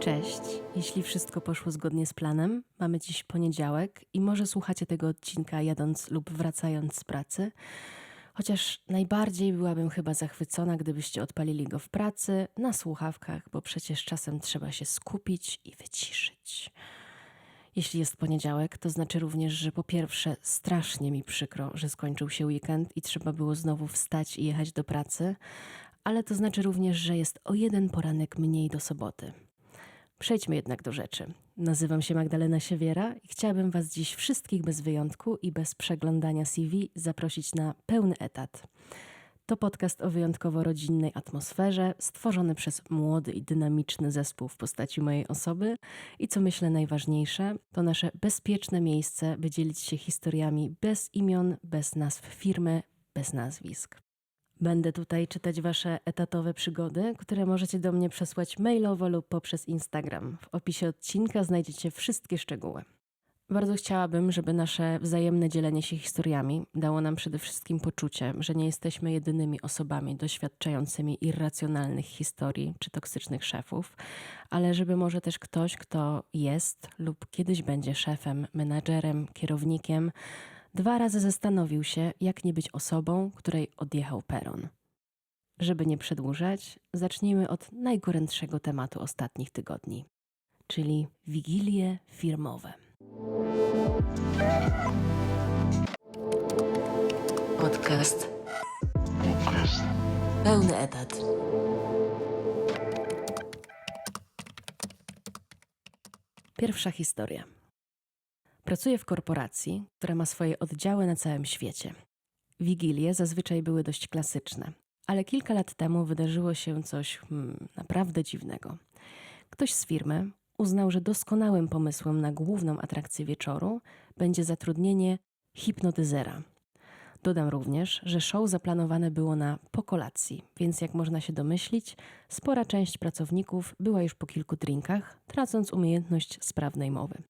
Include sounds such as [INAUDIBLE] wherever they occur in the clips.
Cześć. Jeśli wszystko poszło zgodnie z planem, mamy dziś poniedziałek i może słuchacie tego odcinka jadąc lub wracając z pracy. Chociaż najbardziej byłabym chyba zachwycona, gdybyście odpalili go w pracy, na słuchawkach, bo przecież czasem trzeba się skupić i wyciszyć. Jeśli jest poniedziałek, to znaczy również, że po pierwsze strasznie mi przykro, że skończył się weekend i trzeba było znowu wstać i jechać do pracy, ale to znaczy również, że jest o jeden poranek mniej do soboty. Przejdźmy jednak do rzeczy. Nazywam się Magdalena Siewiera i chciałabym Was dziś wszystkich bez wyjątku i bez przeglądania CV zaprosić na pełny etat. To podcast o wyjątkowo rodzinnej atmosferze, stworzony przez młody i dynamiczny zespół w postaci mojej osoby i co myślę najważniejsze, to nasze bezpieczne miejsce, by dzielić się historiami bez imion, bez nazw firmy, bez nazwisk. Będę tutaj czytać Wasze etatowe przygody, które możecie do mnie przesłać mailowo lub poprzez Instagram. W opisie odcinka znajdziecie wszystkie szczegóły. Bardzo chciałabym, żeby nasze wzajemne dzielenie się historiami dało nam przede wszystkim poczucie, że nie jesteśmy jedynymi osobami doświadczającymi irracjonalnych historii czy toksycznych szefów, ale żeby może też ktoś, kto jest lub kiedyś będzie szefem, menadżerem, kierownikiem, dwa razy zastanowił się, jak nie być osobą, której odjechał peron. Żeby nie przedłużać, zacznijmy od najgorętszego tematu ostatnich tygodni, czyli wigilie firmowe. Podcast. Pełny etat. Pierwsza historia. Pracuję w korporacji, która ma swoje oddziały na całym świecie. Wigilie zazwyczaj były dość klasyczne, ale kilka lat temu wydarzyło się coś hmm, naprawdę dziwnego. Ktoś z firmy uznał, że doskonałym pomysłem na główną atrakcję wieczoru będzie zatrudnienie hipnotyzera. Dodam również, że show zaplanowane było na po kolacji, więc jak można się domyślić, spora część pracowników była już po kilku drinkach, tracąc umiejętność sprawnej mowy.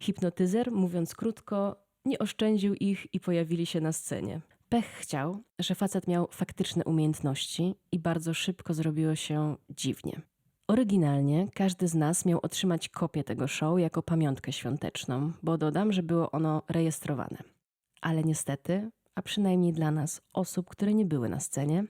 Hipnotyzer, mówiąc krótko, nie oszczędził ich i pojawili się na scenie. Pech chciał, że facet miał faktyczne umiejętności i bardzo szybko zrobiło się dziwnie. Oryginalnie każdy z nas miał otrzymać kopię tego show jako pamiątkę świąteczną, bo dodam, że było ono rejestrowane. Ale niestety, a przynajmniej dla nas, osób, które nie były na scenie,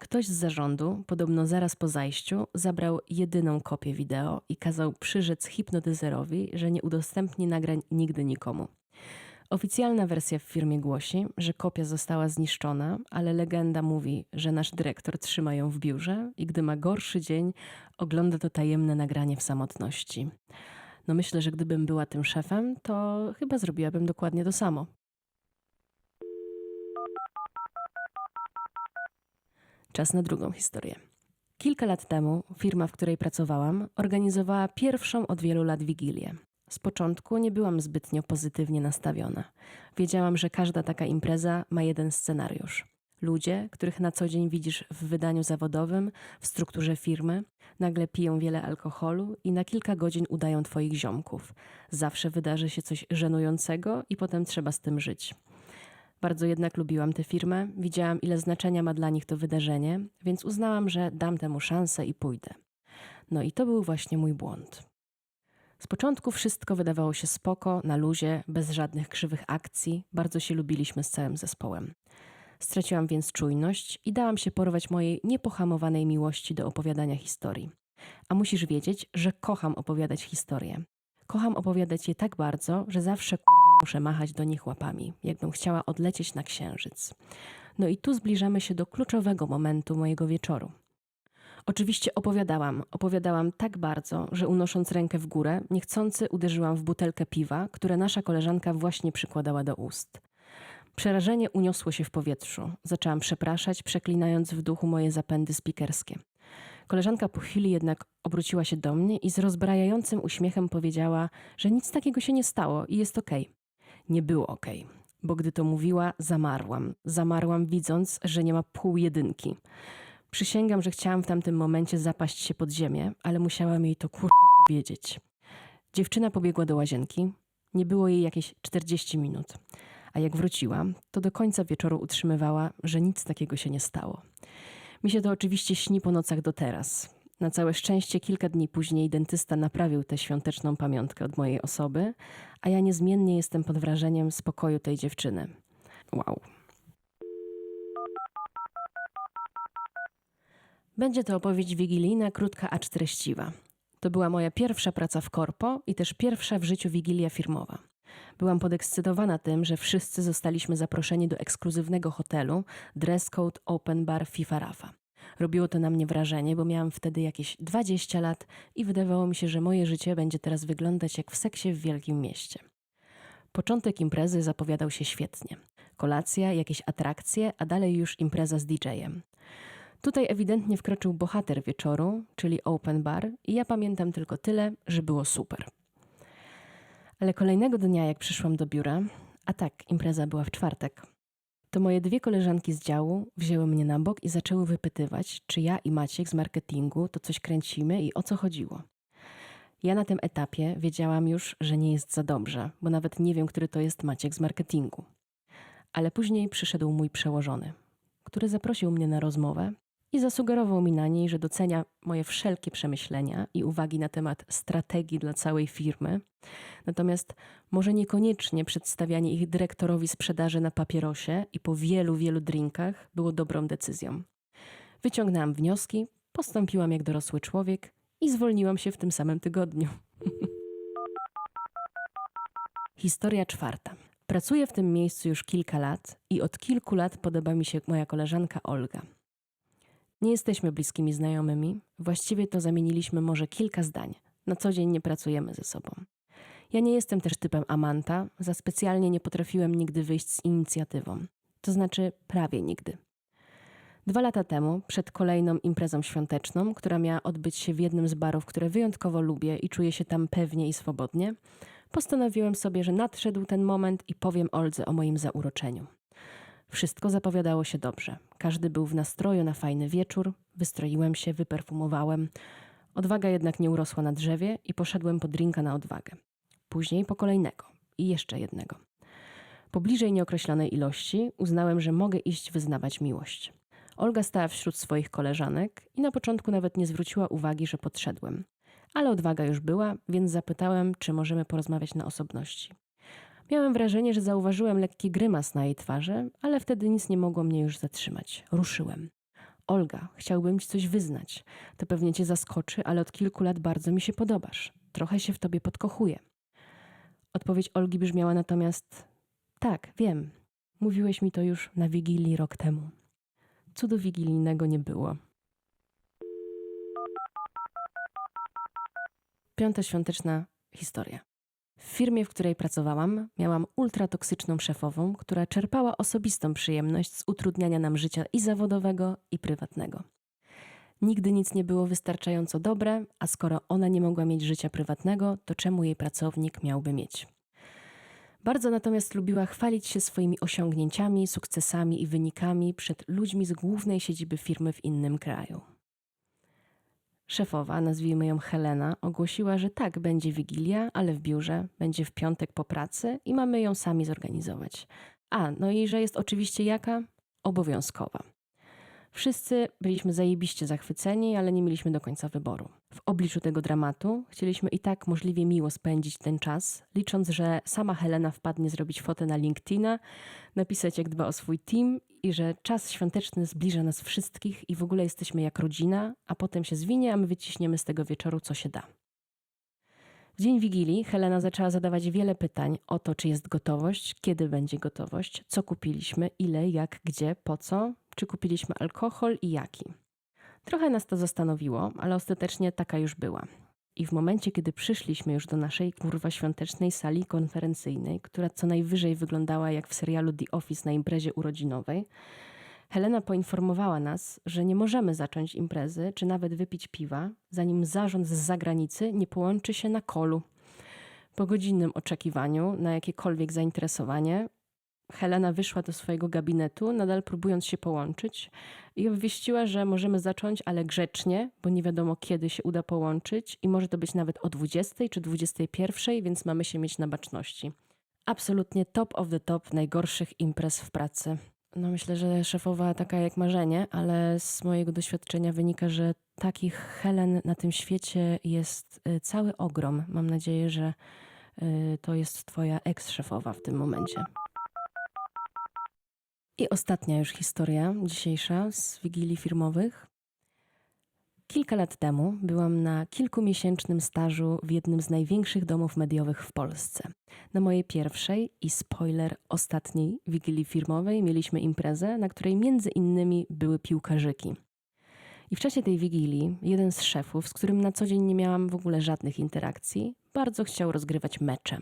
ktoś z zarządu, podobno zaraz po zajściu, zabrał jedyną kopię wideo i kazał przyrzec hipnotyzerowi, że nie udostępni nagrań nigdy nikomu. Oficjalna wersja w firmie głosi, że kopia została zniszczona, ale legenda mówi, że nasz dyrektor trzyma ją w biurze i gdy ma gorszy dzień, ogląda to tajemne nagranie w samotności. No myślę, że gdybym była tym szefem, to chyba zrobiłabym dokładnie to samo. Czas na drugą historię. Kilka lat temu firma, w której pracowałam, organizowała pierwszą od wielu lat wigilię. Z początku nie byłam zbytnio pozytywnie nastawiona. Wiedziałam, że każda taka impreza ma jeden scenariusz. Ludzie, których na co dzień widzisz w wydaniu zawodowym, w strukturze firmy, nagle piją wiele alkoholu i na kilka godzin udają twoich ziomków. Zawsze wydarzy się coś żenującego i potem trzeba z tym żyć. Bardzo jednak lubiłam tę firmę, widziałam ile znaczenia ma dla nich to wydarzenie, więc uznałam, że dam temu szansę i pójdę. No i to był właśnie mój błąd. Z początku wszystko wydawało się spoko, na luzie, bez żadnych krzywych akcji, bardzo się lubiliśmy z całym zespołem. Straciłam więc czujność i dałam się porwać mojej niepohamowanej miłości do opowiadania historii. A musisz wiedzieć, że kocham opowiadać historie. Kocham opowiadać je tak bardzo, że zawsze muszę machać do nich łapami, jakbym chciała odlecieć na księżyc. No i tu zbliżamy się do kluczowego momentu mojego wieczoru. Oczywiście opowiadałam, opowiadałam tak bardzo, że unosząc rękę w górę, niechcący uderzyłam w butelkę piwa, które nasza koleżanka właśnie przykładała do ust. Przerażenie uniosło się w powietrzu. Zaczęłam przepraszać, przeklinając w duchu moje zapędy spikerskie. Koleżanka po chwili jednak obróciła się do mnie i z rozbrajającym uśmiechem powiedziała, że nic takiego się nie stało i jest okej. Nie było okej, bo gdy to mówiła, zamarłam. Zamarłam, widząc, że nie ma pół jedynki. Przysięgam, że chciałam w tamtym momencie zapaść się pod ziemię, ale musiałam jej to kurwa powiedzieć. Dziewczyna pobiegła do łazienki. Nie było jej jakieś 40 minut. A jak wróciła, to do końca wieczoru utrzymywała, że nic takiego się nie stało. Mi się to oczywiście śni po nocach do teraz. Na całe szczęście kilka dni później dentysta naprawił tę świąteczną pamiątkę od mojej osoby, a ja niezmiennie jestem pod wrażeniem spokoju tej dziewczyny. Wow. Będzie to opowieść wigilijna, krótka, acz treściwa. To była moja pierwsza praca w korpo i też pierwsza w życiu wigilia firmowa. Byłam podekscytowana tym, że wszyscy zostaliśmy zaproszeni do ekskluzywnego hotelu Dress Code Open Bar FIFA Rafa. Robiło to na mnie wrażenie, bo miałam wtedy jakieś 20 lat i wydawało mi się, że moje życie będzie teraz wyglądać jak w seksie w wielkim mieście. Początek imprezy zapowiadał się świetnie. Kolacja, jakieś atrakcje, a dalej już impreza z DJ-em. Tutaj ewidentnie wkroczył bohater wieczoru, czyli open bar, i ja pamiętam tylko tyle, że było super. Ale kolejnego dnia, jak przyszłam do biura, a tak, impreza była w czwartek, to moje dwie koleżanki z działu wzięły mnie na bok i zaczęły wypytywać, czy ja i Maciek z marketingu to coś kręcimy i o co chodziło. Ja na tym etapie wiedziałam już, że nie jest za dobrze, bo nawet nie wiem, który to jest Maciek z marketingu. Ale później przyszedł mój przełożony, który zaprosił mnie na rozmowę i zasugerował mi na niej, że docenia moje wszelkie przemyślenia i uwagi na temat strategii dla całej firmy, natomiast może niekoniecznie przedstawianie ich dyrektorowi sprzedaży na papierosie i po wielu, wielu drinkach było dobrą decyzją. Wyciągnęłam wnioski, postąpiłam jak dorosły człowiek i zwolniłam się w tym samym tygodniu. [LAUGHS] Historia czwarta. Pracuję w tym miejscu już kilka lat i od kilku lat podoba mi się moja koleżanka Olga. Nie jesteśmy bliskimi znajomymi, właściwie to zamieniliśmy może kilka zdań. Na co dzień nie pracujemy ze sobą. Ja nie jestem też typem amanta, za specjalnie nie potrafiłem nigdy wyjść z inicjatywą. To znaczy prawie nigdy. Dwa lata temu, przed kolejną imprezą świąteczną, która miała odbyć się w jednym z barów, które wyjątkowo lubię i czuję się tam pewnie i swobodnie, postanowiłem sobie, że nadszedł ten moment i powiem Oldze o moim zauroczeniu. Wszystko zapowiadało się dobrze. Każdy był w nastroju na fajny wieczór, wystroiłem się, wyperfumowałem. Odwaga jednak nie urosła na drzewie i poszedłem po drinka na odwagę. Później po kolejnego i jeszcze jednego. Po bliżej nieokreślonej ilości uznałem, że mogę iść wyznawać miłość. Olga stała wśród swoich koleżanek i na początku nawet nie zwróciła uwagi, że podszedłem. Ale odwaga już była, więc zapytałem, czy możemy porozmawiać na osobności. Miałem wrażenie, że zauważyłem lekki grymas na jej twarzy, ale wtedy nic nie mogło mnie już zatrzymać. Ruszyłem. Olga, chciałbym ci coś wyznać. To pewnie cię zaskoczy, ale od kilku lat bardzo mi się podobasz. Trochę się w tobie podkochuję. Odpowiedź Olgi brzmiała natomiast: Tak, wiem. Mówiłeś mi to już na wigilii rok temu. Cudu wigilijnego nie było. Piąta świąteczna historia. W firmie, w której pracowałam, miałam ultratoksyczną szefową, która czerpała osobistą przyjemność z utrudniania nam życia i zawodowego, i prywatnego. Nigdy nic nie było wystarczająco dobre, a skoro ona nie mogła mieć życia prywatnego, to czemu jej pracownik miałby mieć? Bardzo natomiast lubiła chwalić się swoimi osiągnięciami, sukcesami i wynikami przed ludźmi z głównej siedziby firmy w innym kraju. Szefowa, nazwijmy ją Helena, ogłosiła, że tak, będzie wigilia, ale w biurze, będzie w piątek po pracy i mamy ją sami zorganizować. A, no i że jest oczywiście jaka? Obowiązkowa. Wszyscy byliśmy zajebiście zachwyceni, ale nie mieliśmy do końca wyboru. W obliczu tego dramatu chcieliśmy i tak możliwie miło spędzić ten czas, licząc, że sama Helena wpadnie zrobić fotę na LinkedIna, napisać jak dba o swój team i że czas świąteczny zbliża nas wszystkich i w ogóle jesteśmy jak rodzina, a potem się zwinie, a my wyciśniemy z tego wieczoru co się da. W dzień Wigilii Helena zaczęła zadawać wiele pytań o to, czy jest gotowość, kiedy będzie gotowość, co kupiliśmy, ile, jak, gdzie, po co, czy kupiliśmy alkohol i jaki. Trochę nas to zastanowiło, ale ostatecznie taka już była. I w momencie, kiedy przyszliśmy już do naszej kurwa świątecznej sali konferencyjnej, która co najwyżej wyglądała jak w serialu The Office na imprezie urodzinowej, Helena poinformowała nas, że nie możemy zacząć imprezy czy nawet wypić piwa, zanim zarząd z zagranicy nie połączy się na kolu. Po godzinnym oczekiwaniu na jakiekolwiek zainteresowanie, Helena wyszła do swojego gabinetu, nadal próbując się połączyć, i obwieściła, że możemy zacząć, ale grzecznie, bo nie wiadomo kiedy się uda połączyć, i może to być nawet o 20 czy 21, więc mamy się mieć na baczności. Absolutnie top of the top najgorszych imprez w pracy. no myślę, że szefowa taka jak marzenie, ale z mojego doświadczenia wynika, że takich Helen na tym świecie jest y, cały ogrom. Mam nadzieję, że y, to jest twoja ex-szefowa w tym momencie. I ostatnia już historia dzisiejsza z wigilii firmowych. Kilka lat temu byłam na kilkumiesięcznym stażu w jednym z największych domów mediowych w Polsce. Na mojej pierwszej i spoiler ostatniej wigilii firmowej mieliśmy imprezę, na której między innymi były piłkarzyki. I w czasie tej wigilii jeden z szefów, z którym na co dzień nie miałam w ogóle żadnych interakcji, bardzo chciał rozgrywać mecze.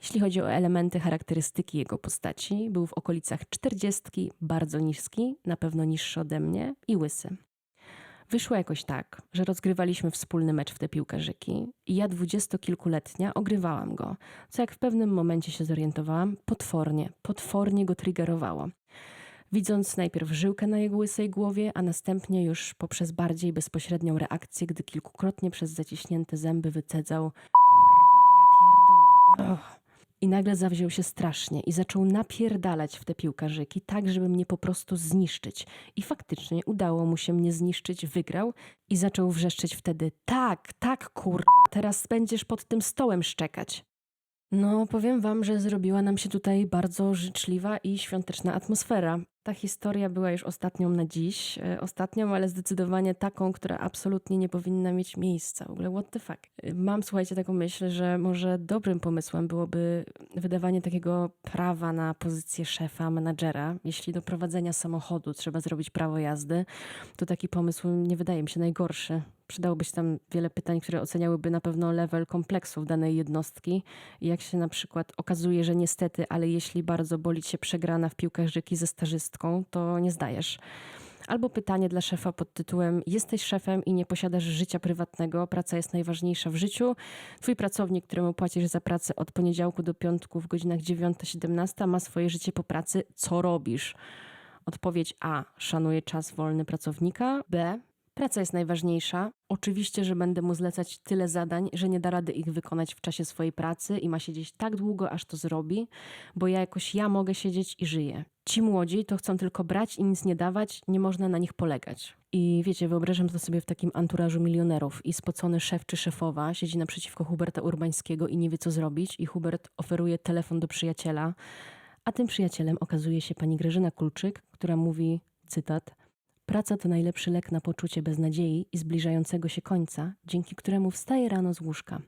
Jeśli chodzi o elementy charakterystyki jego postaci, był w okolicach czterdziestki, bardzo niski, na pewno niższy ode mnie i łysy. Wyszło jakoś tak, że rozgrywaliśmy wspólny mecz w te piłkarzyki i ja dwudziestokilkuletnia ogrywałam go, co jak w pewnym momencie się zorientowałam, potwornie, potwornie go triggerowało. Widząc najpierw żyłkę na jego łysej głowie, a następnie już poprzez bardziej bezpośrednią reakcję, gdy kilkukrotnie przez zaciśnięte zęby wycedzał. Och. I nagle zawziął się strasznie i zaczął napierdalać w te piłkarzyki, tak żeby mnie po prostu zniszczyć. I faktycznie udało mu się mnie zniszczyć, wygrał i zaczął wrzeszczeć wtedy: Tak, tak, kurwa, teraz będziesz pod tym stołem szczekać. No, powiem wam, że zrobiła nam się tutaj bardzo życzliwa i świąteczna atmosfera. Ta historia była już ostatnią na dziś. E, Ostatnią, ale zdecydowanie taką, która absolutnie nie powinna mieć miejsca. W ogóle, what the fuck. E, Mam, słuchajcie, taką myśl, że może dobrym pomysłem byłoby wydawanie takiego prawa na pozycję szefa, menadżera. Jeśli do prowadzenia samochodu trzeba zrobić prawo jazdy, to taki pomysł nie wydaje mi się najgorszy. Przydałoby się tam wiele pytań, które oceniałyby na pewno level kompleksów danej jednostki. Jak się na przykład okazuje, że niestety, ale jeśli bardzo boli cię przegrana w piłkarzyki ze to nie zdajesz. Albo pytanie dla szefa pod tytułem: Jesteś szefem i nie posiadasz życia prywatnego, praca jest najważniejsza w życiu. Twój pracownik, któremu płacisz za pracę od poniedziałku do piątku w godzinach 9-17, ma swoje życie po pracy. Co robisz? Odpowiedź A. Szanuję czas wolny pracownika. B. Praca jest najważniejsza. Oczywiście, że będę mu zlecać tyle zadań, że nie da rady ich wykonać w czasie swojej pracy i ma siedzieć tak długo, aż to zrobi, bo ja jakoś ja mogę siedzieć i żyję. Ci młodzi to chcą tylko brać i nic nie dawać, nie można na nich polegać. I wiecie, wyobrażam to sobie w takim anturażu milionerów i spocony szef czy szefowa siedzi naprzeciwko Huberta Urbańskiego i nie wie co zrobić i Hubert oferuje telefon do przyjaciela, a tym przyjacielem okazuje się pani Grażyna Kulczyk, która mówi, cytat, Praca to najlepszy lek na poczucie beznadziei i zbliżającego się końca, dzięki któremu wstaje rano z łóżka.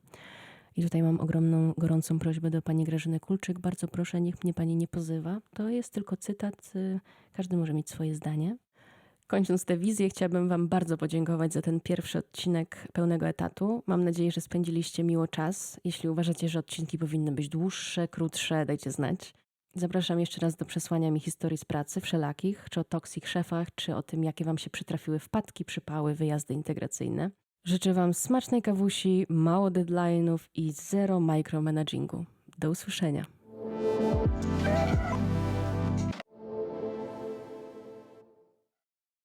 I tutaj mam ogromną, gorącą prośbę do pani Grażyny Kulczyk. Bardzo proszę, niech mnie pani nie pozywa. To jest tylko cytat, y, każdy może mieć swoje zdanie. Kończąc tę wizję, chciałabym Wam bardzo podziękować za ten pierwszy odcinek pełnego etatu. Mam nadzieję, że spędziliście miło czas. Jeśli uważacie, że odcinki powinny być dłuższe, krótsze, dajcie znać. Zapraszam jeszcze raz do przesłania mi historii z pracy wszelakich, czy o toksich szefach, czy o tym, jakie Wam się przytrafiły wpadki, przypały, wyjazdy integracyjne. Życzę Wam smacznej kawusi, mało deadline'ów i zero micromanagingu. Do usłyszenia.